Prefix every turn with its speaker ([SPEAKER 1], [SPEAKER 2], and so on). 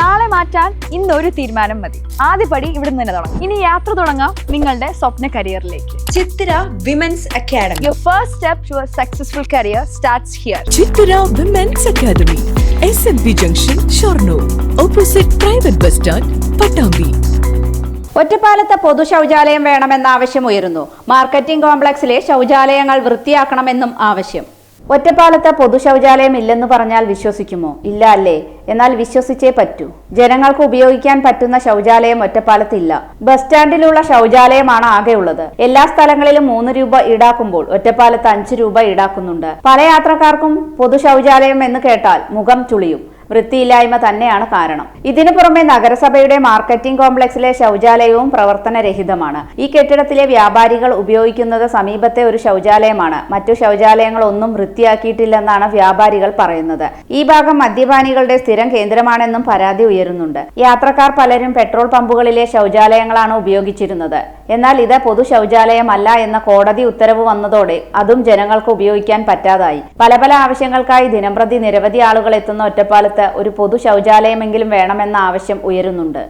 [SPEAKER 1] നാളെ മാറ്റാൻ ഇന്ന് ഒരു തീരുമാനം മതി. ആദ്യപടി ഇവിടെ നിന്ന് തന്നെ തുടങ്ങാം. ഇനി യാത്ര തുടങ്ങാം നിങ്ങളുടെ സ്വപ്ന കരിയറിലേക്ക്.
[SPEAKER 2] Chithira women's academy
[SPEAKER 1] your first step to successful career starts here
[SPEAKER 3] Chithra women's academy S M P junction Shoranur opposite private bus stand Pattambi
[SPEAKER 4] ഒറ്റപ്പാലത്ത് പൊതു ശൗചാലയം വേണമെന്ന ആവശ്യം ഉയരുന്നു. മാർക്കറ്റിംഗ് കോംപ്ലക്സിലെ ശൗചാലയങ്ങൾ വൃത്തിയാക്കണമെന്നും ആവശ്യം. ഒറ്റപ്പാലത്ത് പൊതുശൗചാലയം ഇല്ലെന്ന് പറഞ്ഞാൽ വിശ്വസിക്കുമോ? ഇല്ല അല്ലേ? എന്നാൽ വിശ്വസിച്ചേ പറ്റൂ. ജനങ്ങൾക്ക് ഉപയോഗിക്കാൻ പറ്റുന്ന ശൗചാലയം ഒറ്റപ്പാലത്തില്ല. ബസ് സ്റ്റാൻഡിലുള്ള ശൗചാലയമാണ് ആകെയുള്ളത്. എല്ലാ സ്ഥലങ്ങളിലും മൂന്ന് രൂപ ഈടാക്കുമ്പോൾ ഒറ്റപ്പാലത്ത് അഞ്ച് രൂപ ഈടാക്കുന്നുണ്ട്. പല യാത്രക്കാർക്കും പൊതു ശൗചാലയം എന്ന് കേട്ടാൽ മുഖം ചുളിയും വൃത്തിയില്ലായ്മ തന്നെയാണ് കാരണം. ഇതിനു പുറമെ നഗരസഭയുടെ മാർക്കറ്റിംഗ് കോംപ്ലക്സിലെ ശൗചാലയവും പ്രവർത്തനരഹിതമാണ്. ഈ കെട്ടിടത്തിലെ വ്യാപാരികൾ ഉപയോഗിക്കുന്നത് സമീപത്തെ ഒരു ശൗചാലയമാണ്. മറ്റു ശൗചാലയങ്ങൾ ഒന്നും വൃത്തിയാക്കിയിട്ടില്ലെന്നാണ് വ്യാപാരികൾ പറയുന്നത്. ഈ ഭാഗം മദ്യപാനികളുടെ സ്ഥിരം കേന്ദ്രമാണെന്നും പരാതി ഉയരുന്നുണ്ട്. യാത്രക്കാർ പലരും പെട്രോൾ പമ്പുകളിലെ ശൗചാലയങ്ങളാണ് ഉപയോഗിച്ചിരുന്നത്. എന്നാൽ ഇത് പൊതു ശൗചാലയമല്ല എന്ന കോടതി ഉത്തരവ് വന്നതോടെ അതും ജനങ്ങൾക്ക് ഉപയോഗിക്കാൻ പറ്റാതായി. പല പല ആവശ്യങ്ങൾക്കായി ദിനംപ്രതി നിരവധി ആളുകൾ എത്തുന്ന ഒറ്റപ്പാലത്ത് ഒരു പൊതു ശൗചാലയമെങ്കിലും വേണമെന്ന ആവശ്യം ഉയരുന്നുണ്ട്.